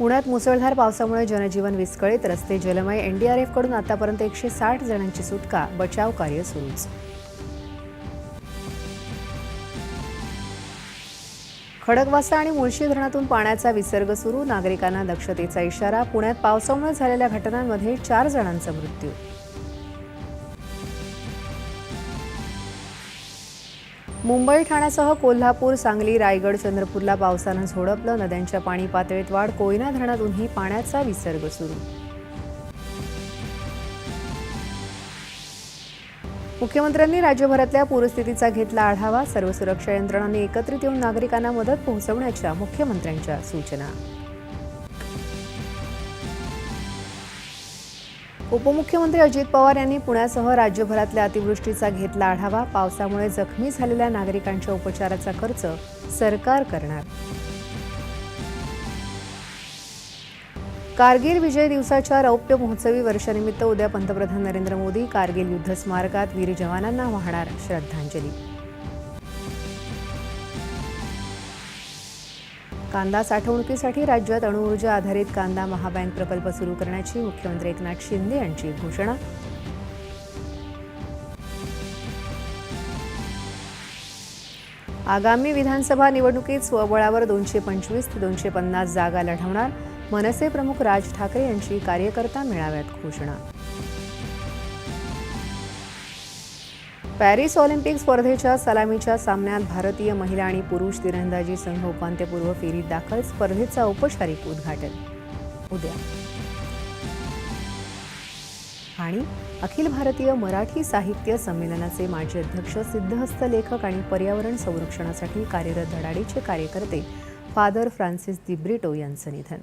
पुण्यात मुसळधार पावसामुळे जनजीवन विस्कळीत. रस्ते जलमय. एनडीआरएफकडून आतापर्यंत एकशे साठ जणांची सुटका. बचाव कार्य सुरूच. खडकवासा आणि मुळशी धरणातून पाण्याचा विसर्ग सुरू. नागरिकांना दक्षतेचा इशारा. पुण्यात पावसामुळे झालेल्या घटनांमध्ये चार जणांचा मृत्यू. मुंबई ठाण्यासह कोल्हापूर सांगली रायगड चंद्रपूरला पावसानं झोडपलं. नद्यांच्या पाणी पातळीत वाढ. कोयना धरणातूनही पाण्याचा विसर्ग सुरू. मुख्यमंत्र्यांनी राज्यभरातल्या पूरस्थितीचा घेतला आढावा. सर्व सुरक्षा यंत्रणांनी एकत्रित येऊन नागरिकांना मदत पोहोचवण्याच्या मुख्यमंत्र्यांच्या सूचना. उपमुख्यमंत्री अजित पवार यांनी पुण्यासह राज्यभरातल्या अतिवृष्टीचा घेतला आढावा. पावसामुळे जखमी झालेल्या नागरिकांच्या उपचाराचा खर्च सरकार करणार. कारगिल विजय दिवसाच्या रौप्य महोत्सवी वर्षानिमित्त उद्या पंतप्रधान नरेंद्र मोदी कारगिल युद्ध स्मारकात वीर जवानांना वाहणार श्रद्धांजली. कांदा साठवणुकीसाठी राज्यात अणुऊर्जा आधारित कांदा महाबँक प्रकल्प सुरू करण्याची मुख्यमंत्री एकनाथ शिंदे यांची घोषणा. आगामी विधानसभा निवडणुकीत स्वबळावर दोनशे पंचवीस ते दोनशे पन्नास जागा लढवणार मनसे प्रमुख राज ठाकरे यांची कार्यकर्ता मेळाव्यात घोषणा. पॅरिस ऑलिम्पिक स्पर्धेच्या सलामीच्या सामन्यात भारतीय महिला आणि पुरुष तिरंदाजी संघ उपांत्यपूर्व फेरीत दाखल स्पर्धेचं औपचारिक उद्घाटन. उद्या. आणि अखिल भारतीय मराठी साहित्य संमेलनाचे माजी अध्यक्ष सिद्धहस्त लेखक आणि पर्यावरण संरक्षणासाठी कार्यरत धडाडीचे कार्यकर्ते फादर फ्रान्सिस दिब्रिटो यांचं निधन.